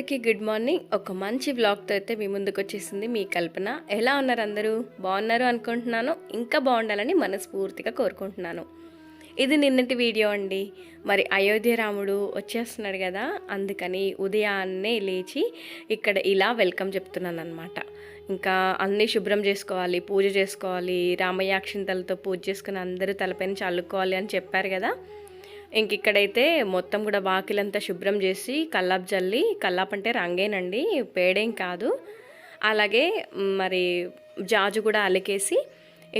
అందరికీ good morning. ఒక మంచి బ్లాగ్తో అయితే మీ ముందుకు వచ్చేసింది మీ కల్పన. ఎలా ఉన్నారు అందరూ? బాగున్నారు అనుకుంటున్నాను. ఇంకా బాగుండాలని మనస్ఫూర్తిగా కోరుకుంటున్నాను. ఇది నిన్నటి వీడియో అండి. మరి అయోధ్య రాముడు వచ్చేస్తున్నాడు కదా అందుకని ఉదయాన్నే లేచి ఇక్కడ ఇలా వెల్కమ్ చెప్తున్నాను అనమాట ఇంకా అన్నీ శుభ్రం చేసుకోవాలి పూజ చేసుకోవాలి రామయాక్షింతలతో పూజ చేసుకుని అందరూ తలపైన చల్లుకోవాలి అని చెప్పారు కదా. ఇంక ఇక్కడైతే మొత్తం కూడా వాకిలంతా శుభ్రం చేసి కల్లాపు జల్లి కల్లాపు అంటే రంగేనండి పేడేం కాదు. అలాగే మరి జాజు కూడా అలికేసి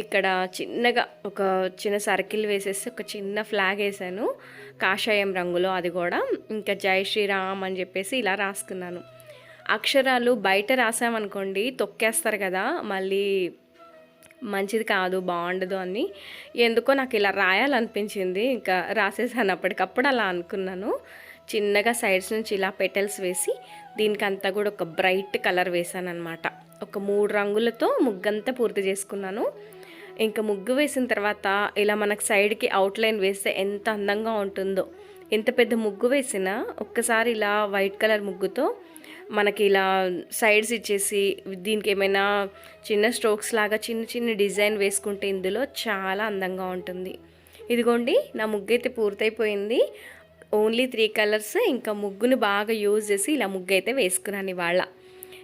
ఇక్కడ చిన్నగా ఒక చిన్న సర్కిల్ వేసేసి ఒక చిన్న ఫ్లాగ్ వేసాను కాషాయం రంగులో అది కూడా. ఇంకా జై శ్రీరామ్ అని చెప్పేసి ఇలా రాసుకున్నాను. అక్షరాలు బయట రాసామనుకోండి తొక్కేస్తారు కదా మళ్ళీ మంచిది కాదు బాగుండదు అని ఎందుకో నాకు ఇలా రాయాలనిపించింది. ఇంకా రాసేసాను అప్పటికప్పుడు అలా అనుకున్నాను. చిన్నగా సైడ్స్ నుంచి ఇలా పెటల్స్ వేసి దీనికంతా కూడా ఒక బ్రైట్ కలర్ వేసాను అనమాట ఒక మూడు రంగులతో ముగ్గంతా పూర్తి చేసుకున్నాను. ఇంకా ముగ్గు వేసిన తర్వాత ఇలా మనకు సైడ్కి అవుట్లైన్ వేస్తే ఎంత అందంగా ఉంటుందో. ఎంత పెద్ద ముగ్గు వేసినా ఒక్కసారి ఇలా వైట్ కలర్ ముగ్గుతో మనకి ఇలా సైడ్స్ ఇచ్చేసి దీనికి ఏమైనా చిన్న స్ట్రోక్స్ లాగా చిన్న చిన్న డిజైన్ వేసుకుంటే ఇందులో చాలా అందంగా ఉంటుంది. ఇదిగోండి నా ముగ్గు అయితే పూర్తయిపోయింది. ఓన్లీ త్రీ కలర్స్ ఇంకా ముగ్గును బాగా యూజ్ చేసి ఇలా ముగ్గు అయితే వేసుకున్నాను ఇవాళ.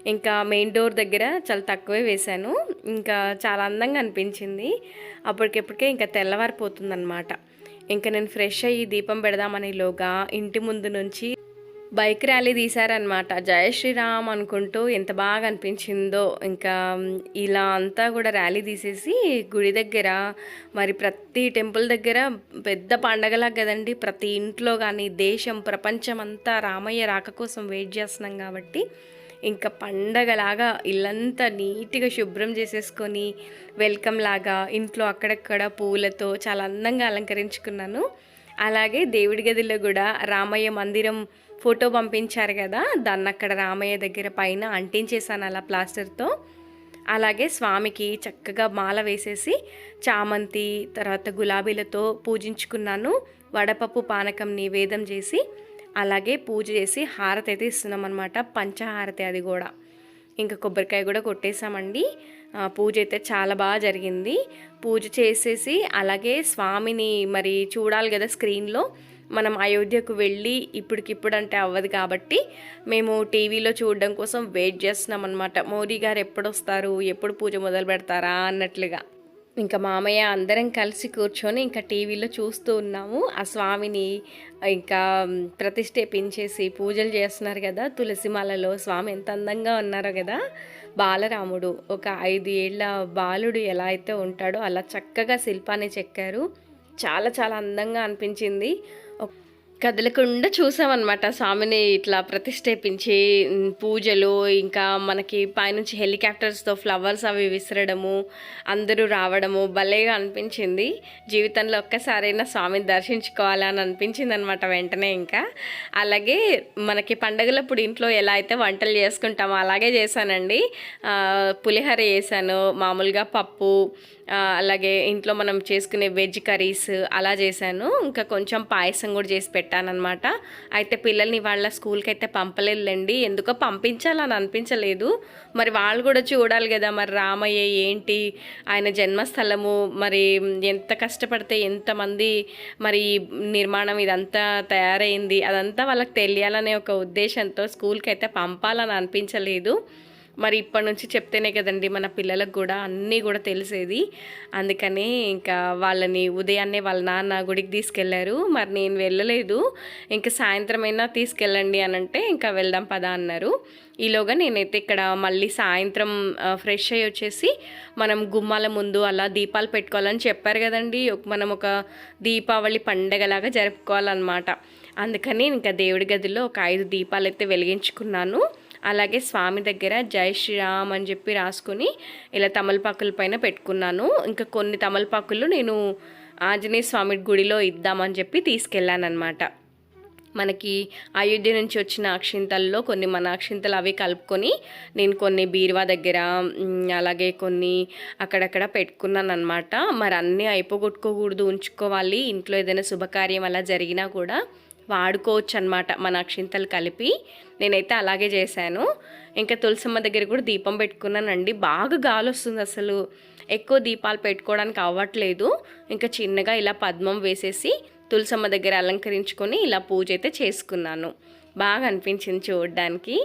ఇంకా మెయిన్ డోర్ దగ్గర చాలా తక్కువే వేశాను. ఇంకా చాలా అందంగా అనిపించింది. అప్పటికెప్పటికే ఇంకా తెల్లవారిపోతుందన్నమాట. ఇంకా నేను ఫ్రెష్ అయ్యి దీపం పెడదామనేలోగా ఇంటి ముందు నుంచి బైక్ ర్యాలీ తీశారనమాట జయ శ్రీరామ్ అనుకుంటూ ఎంత బాగా అనిపించిందో ఇంకా ఇలా అంతా కూడా ర్యాలీ తీసేసి గుడి దగ్గర మరి ప్రతి టెంపుల్ దగ్గర పెద్ద పండగలా కదండి. ప్రతి ఇంట్లో కానీ దేశం ప్రపంచం అంతా రామయ్య రాక కోసం వెయిట్ చేస్తున్నాం కాబట్టి ఇంకా పండగలాగా ఇల్లంతా నీట్గా శుభ్రం చేసేసుకొని వెల్కమ్ లాగా ఇంట్లో అక్కడక్కడ పూలతో చాలా అందంగా అలంకరించుకున్నాను. అలాగే దేవుడి గదిలో కూడా రామయ్య మందిరం ఫోటో పంపించారు కదా దాన్ని అక్కడ రామయ్య దగ్గర పైన అంటించేసాను అలా ప్లాస్టర్తో. అలాగే స్వామికి చక్కగా మాల వేసేసి చామంతి తర్వాత గులాబీలతో పూజించుకున్నాను. వడపప్పు పానకం నివేదం చేసి అలాగే పూజ చేసి హారతి అయితే ఇస్తున్నాం అనమాట పంచహారతి అది కూడా. ఇంకా కొబ్బరికాయ కూడా కొట్టేశామండి. పూజ అయితే చాలా బాగా జరిగింది. పూజ చేసేసి అలాగే స్వామిని మరి చూడాలి కదా స్క్రీన్లో. మనం అయోధ్యకు వెళ్ళి ఇప్పటికిప్పుడు అంటే అవ్వదు కాబట్టి మేము టీవీలో చూడడం కోసం వెయిట్ చేస్తున్నాం అనమాట మోదీ గారు ఎప్పుడు వస్తారు ఎప్పుడు పూజ మొదలు పెడతారా? అన్నట్లుగా. ఇంకా మామయ్య అందరం కలిసి కూర్చొని ఇంకా టీవీలో చూస్తూ ఉన్నాము. ఆ స్వామిని ఇంకా ప్రతిష్ఠేపించేసి పూజలు చేస్తున్నారు కదా. తులసిమాలలో స్వామి ఎంత అందంగా ఉన్నారో కదా. బాలరాముడు ఒక ఐదు ఏళ్ళ బాలుడు ఎలా అయితే ఉంటాడో అలా చక్కగా శిల్పాన్ని చెక్కారు. చాలా చాలా అందంగా అనిపించింది. కదలకుండా చూసామన్నమాట. స్వామిని ఇట్లా ప్రతిష్ఠేపించి పూజలు ఇంకా మనకి పైనుంచి హెలికాప్టర్స్తో ఫ్లవర్స్ అవి విసరడము అందరూ రావడము భలేగా అనిపించింది. జీవితంలో ఒక్కసారైనా స్వామిని దర్శించుకోవాలని అనిపించింది అనమాట వెంటనే ఇంకా. అలాగే మనకి పండగలప్పుడు ఇంట్లో ఎలా అయితే వంటలు చేసుకుంటామో అలాగే చేశానండి. పులిహోర చేశాను మామూలుగా పప్పు అలాగే ఇంట్లో మనం చేసుకునే వెజ్ కర్రీస్ అలా చేశాను. ఇంకా కొంచెం పాయసం కూడా చేసి పెట్టానమాట అయితే పిల్లల్ని వాళ్ళ స్కూల్కి అయితే పంపలేదులేండి. ఎందుకో పంపించాలని అనిపించలేదు. మరి వాళ్ళు కూడా చూడాలి కదా మరి రామయ్య ఏంటి? ఆయన జన్మస్థలము మరి ఎంత కష్టపడితే ఎంతమంది మరి నిర్మాణం ఇదంతా తయారైంది? అదంతా వాళ్ళకి తెలియాలనే ఒక ఉద్దేశంతో స్కూల్కి అయితే పంపాలని అనిపించలేదు. మరి ఇప్పటి నుంచి చెప్తేనే కదండి మన పిల్లలకు కూడా అన్నీ కూడా తెలిసేది. అందుకనే ఇంకా వాళ్ళని ఉదయాన్నే వాళ్ళ నాన్న గుడికి తీసుకెళ్ళారు. మరి నేను వెళ్ళలేదు. ఇంకా సాయంత్రం అయినా తీసుకెళ్ళండి అని అంటే ఇంకా వెళ్దాం పదా అన్నారు. ఈలోగా నేనైతే ఇక్కడ మళ్ళీ సాయంత్రం ఫ్రెష్ అయ్యి వచ్చేసి మనం గుమ్మాల ముందు అలా దీపాలు పెట్టుకోవాలని చెప్పారు కదండి. మనం ఒక దీపావళి పండగలాగా జరుపుకోవాలన్నమాట. అందుకని ఇంకా దేవుడి గదిలో ఒక ఐదు దీపాలు అయితే వెలిగించుకున్నాను. అలాగే స్వామి దగ్గర జై శ్రీరామ్ అని చెప్పి రాసుకొని ఇలా తమలపాకుల పైన పెట్టుకున్నాను. ఇంకా కొన్ని తమలపాకులు నేను ఆంజనేయ స్వామి గుడిలో ఇద్దామని చెప్పి తీసుకెళ్ళాను అనమాట మనకి అయోధ్య నుంచి వచ్చిన అక్షింతల్లో కొన్ని మన అక్షింతలు అవి కలుపుకొని నేను కొన్ని బీరువా దగ్గర అలాగే కొన్ని అక్కడక్కడ పెట్టుకున్నాను అనమాట మరి అన్నీ అయిపోగొట్టుకోకూడదు ఉంచుకోవాలి. ఇంట్లో ఏదైనా శుభకార్యం అలా జరిగినా కూడా వాడుకోవచ్చు అనమాట మన అక్షింతలు కలిపి. నేనైతే అలాగే చేశాను. ఇంకా తులసమ్మ దగ్గర కూడా దీపం పెట్టుకున్నానండి. బాగా గాలి వస్తుంది అసలు. ఎక్కువ దీపాలు పెట్టుకోవడానికి అవ్వట్లేదు. ఇంకా చిన్నగా ఇలా పద్మం వేసేసి తులసమ్మ దగ్గర అలంకరించుకొని ఇలా పూజ అయితే చేసుకున్నాను. బాగా అనిపించింది చూడడానికి.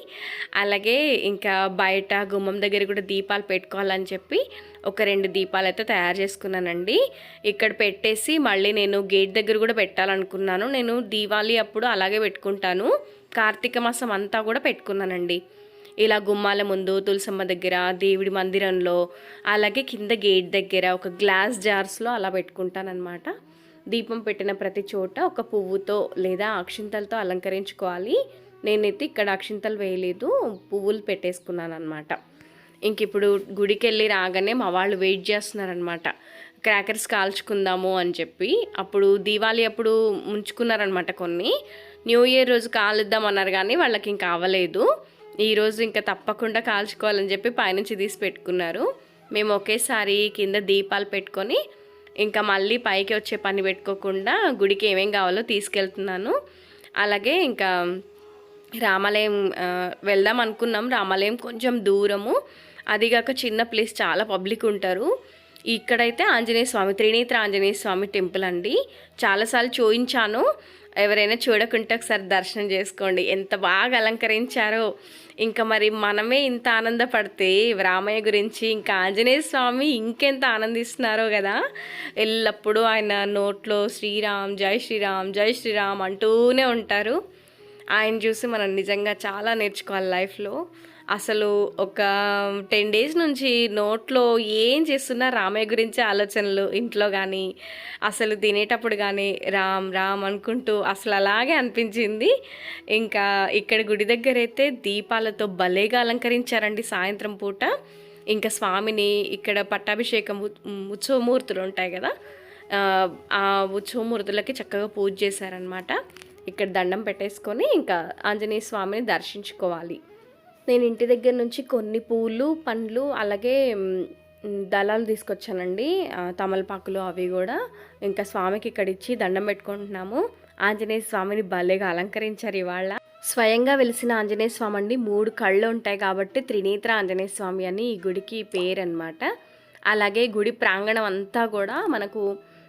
అలాగే ఇంకా బయట గుమ్మం దగ్గర కూడా దీపాలు పెట్టుకోవాలని చెప్పి ఒక రెండు దీపాలు అయితే తయారు చేసుకున్నానండి. ఇక్కడ పెట్టేసి మళ్ళీ నేను గేట్ దగ్గర కూడా పెట్టాలనుకున్నాను. నేను దీవాళీ అప్పుడు అలాగే పెట్టుకుంటాను. కార్తీక మాసం అంతా కూడా పెట్టుకున్నానండి. ఇలా గుమ్మాల ముందు తులసమ్మ దగ్గర దేవుడి మందిరంలో అలాగే కింద గేట్ దగ్గర ఒక గ్లాస్ జార్స్లో అలా పెట్టుకుంటానన్నమాట. దీపం పెట్టిన ప్రతి చోట ఒక పువ్వుతో లేదా అక్షింతలతో అలంకరించుకోవాలి. నేనైతే ఇక్కడ అక్షింతలు వేయలేదు పువ్వులు పెట్టేసుకున్నాను అనమాట ఇంక ఇప్పుడు గుడికి వెళ్ళి రాగానే మా వాళ్ళు వెయిట్ చేస్తున్నారనమాట క్రాకర్స్ కాల్చుకుందాము అని చెప్పి. అప్పుడు దీవాళి అప్పుడు ముంచుకున్నారనమాట కొన్ని. న్యూ ఇయర్ రోజు కాలుద్దాం అన్నారు కానీ వాళ్ళకి ఇంకా అవ్వలేదు. ఈరోజు ఇంకా తప్పకుండా కాల్చుకోవాలని చెప్పి పైనుంచి తీసి పెట్టుకున్నారు. మేము ఒకేసారి కింద దీపాలు పెట్టుకొని ఇంకా మళ్ళీ పైకి వచ్చే పని పెట్టుకోకుండా గుడికి ఏమేం కావాలో తీసుకెళ్తున్నాను. అలాగే ఇంకా రామాలయం వెళ్దాం అనుకున్నాం. రామాలయం కొంచెం దూరము. అదిగాక చిన్న ప్లేస్ చాలా పబ్లిక్ ఉంటారు. ఇక్కడైతే ఆంజనేయ స్వామి త్రినేత్ర ఆంజనేయ స్వామి టెంపుల్ అండి. చాలాసార్లు చూయించాను. ఎవరైనా చూడకుంటే ఒకసారి దర్శనం చేసుకోండి. ఎంత బాగా అలంకరించారో. ఇంకా మరి మనమే ఇంత ఆనందపడితే రామయ్య గురించి ఇంకా ఆంజనేయ స్వామి ఇంకెంత ఆనందిస్తున్నారో కదా. ఎల్లప్పుడూ ఆయన నోట్లో శ్రీరామ్ జై శ్రీరామ్ జై శ్రీరామ్ అంటూనే ఉంటారు. ఆయన చూసి మనం నిజంగా చాలా నేర్చుకోవాలి లైఫ్లో. అసలు ఒక టెన్ డేస్ నుంచి నోట్లో ఏం చేస్తున్నా రామయ్య గురించి ఆలోచనలు ఇంట్లో కానీ అసలు తినేటప్పుడు కానీ రామ్ రామ్ అనుకుంటూ అసలు అలాగే అనిపించింది. ఇంకా ఇక్కడ గుడి దగ్గర అయితే దీపాలతో భలేగా అలంకరించారండి సాయంత్రం పూట. ఇంకా స్వామిని ఇక్కడ పట్టాభిషేకం ఉత్సవమూర్తులు ఉంటాయి కదా ఆ ఉత్సవమూర్తులకి చక్కగా పూజ చేశారనమాట ఇక్కడ దండం పెట్టేసుకొని ఇంకా ఆంజనేయ స్వామిని దర్శించుకోవాలి. నేను ఇంటి దగ్గర నుంచి కొన్ని పూలు పండ్లు అలాగే దళాలు తీసుకొచ్చానండి. తమలపాకులు అవి కూడా. ఇంకా స్వామికి ఇక్కడ ఇచ్చి దండం పెట్టుకుంటున్నాము. ఆంజనేయ స్వామిని భలేగా అలంకరించారు ఇవాళ. స్వయంగా వెలిసిన ఆంజనేయ స్వామి అండి. మూడు కళ్ళు ఉంటాయి కాబట్టి త్రినేత్ర ఆంజనేయ స్వామి అని ఈ గుడికి పేరు అనమాట అలాగే గుడి ప్రాంగణం అంతా కూడా మనకు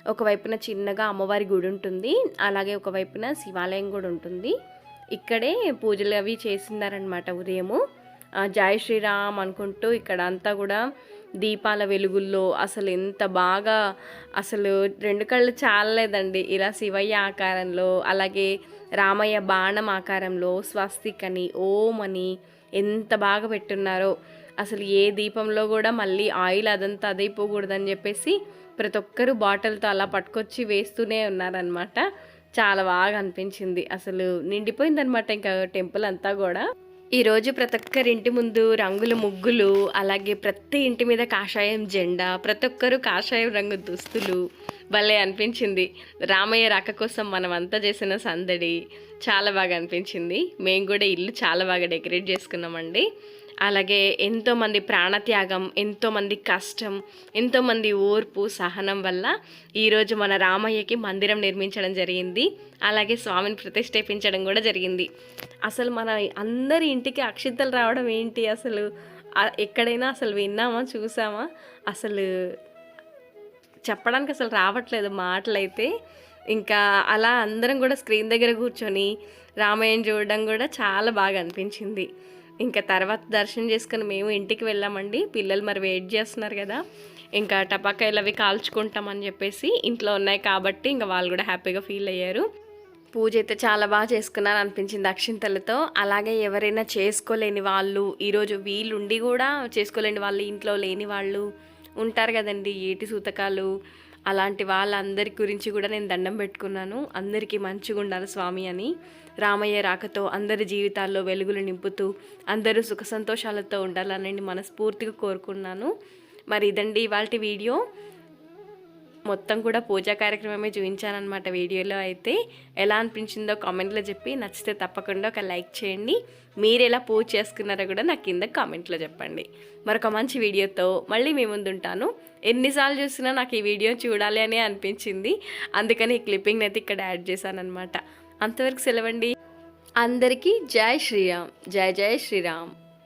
ఒకవైపున చిన్నగా అమ్మవారి గుడి ఉంటుంది. అలాగే ఒకవైపున శివాలయం కూడా ఉంటుంది. ఇక్కడే పూజలు అవి చేస్తున్నారనమాట ఉదయము. జయ శ్రీరామ్ అనుకుంటూ ఇక్కడ అంతా కూడా దీపాల వెలుగుల్లో అసలు ఎంత బాగా అసలు రెండు కళ్ళు చాలలేదండి. ఇలా శివయ్య ఆకారంలో అలాగే రామయ్య బాణం ఆకారంలో స్వస్తిక్ అని ఓం అని ఎంత బాగా పెట్టున్నారో. అసలు ఏ దీపంలో కూడా మళ్ళీ ఆయిల్ అదంతా అదైపోకూడదని చెప్పేసి ప్రతి ఒక్కరు బాటిల్తో అలా పట్టుకొచ్చి వేస్తూనే ఉన్నారనమాట చాలా బాగా అనిపించింది. అసలు నిండిపోయిందనమాట ఇంకా టెంపుల్ అంతా కూడా. ఈరోజు ప్రతి ఒక్కరి ఇంటి ముందు రంగుల ముగ్గులు అలాగే ప్రతి ఇంటి మీద కాషాయం జెండా ప్రతి ఒక్కరు కాషాయం రంగు దుస్తులు భలే అనిపించింది. రామయ్య రాక కోసం మనం అంతా చేసిన సందడి చాలా బాగా అనిపించింది. మేము కూడా ఇల్లు చాలా బాగా డెకరేట్ చేసుకున్నామండి. అలాగే ఎంతోమంది ప్రాణత్యాగం ఎంతోమంది కష్టం ఎంతోమంది ఓర్పు సహనం వల్ల ఈరోజు మన రామయ్యకి మందిరం నిర్మించడం జరిగింది. అలాగే స్వామిని ప్రతిష్ఠేపించడం కూడా జరిగింది. అసలు మన అందరి ఇంటికి అక్షింతలు రావడం ఏంటి అసలు? ఎక్కడైనా అసలు విన్నామా చూసామా? అసలు చెప్పడానికి అసలు రావట్లేదు మాటలైతే. ఇంకా అలా అందరం కూడా స్క్రీన్ దగ్గర కూర్చొని రామాయణం చూడడం కూడా చాలా బాగా అనిపించింది. ఇంకా తర్వాత దర్శనం చేసుకుని మేము ఇంటికి వెళ్ళామండి. పిల్లలు మరి వెయిట్ చేస్తున్నారు కదా. ఇంకా టపాకాయలు అవి కాల్చుకుంటామని చెప్పేసి ఇంట్లో ఉన్నాయి కాబట్టి ఇంకా వాళ్ళు కూడా హ్యాపీగా ఫీల్ అయ్యారు. పూజ అయితే చాలా బాగా చేసుకున్నారు అనిపించింది అక్షింతలతో. అలాగే ఎవరైనా చేసుకోలేని వాళ్ళు ఈరోజు వీలుండి కూడా చేసుకోలేని వాళ్ళు ఇంట్లో లేని వాళ్ళు ఉంటారు కదండి. ఏటి సూతకాలు అలాంటి వాళ్ళందరి గురించి కూడా నేను దండం పెట్టుకున్నాను. అందరికీ మంచిగా ఉండాలి స్వామి అని. రామయ్య రాకతో అందరి జీవితాల్లో వెలుగులు నింపుతూ అందరూ సుఖ సంతోషాలతో ఉండాలని మనస్ఫూర్తిగా కోరుకున్నాను. మరి ఇదండి ఇవాళ వీడియో. మొత్తం కూడా పూజా కార్యక్రమమే చూపించానమాట వీడియోలో అయితే. ఎలా అనిపించిందో కామెంట్లో చెప్పి నచ్చితే తప్పకుండా ఒక లైక్ చేయండి. మీరు ఎలా పూజ చేసుకున్నారో కూడా నాకు కింద కామెంట్లో చెప్పండి. మరొక మంచి వీడియోతో మళ్ళీ మీ ముందు ఉంటాను ఎన్నిసార్లు చూసినా నాకు ఈ వీడియో చూడాలి అని అనిపించింది. అందుకని ఈ క్లిప్పింగ్ అయితే ఇక్కడ యాడ్ చేశానమాట అంతవరకు సెలవండి. అందరికీ జై శ్రీరామ్. జై జై శ్రీరామ్.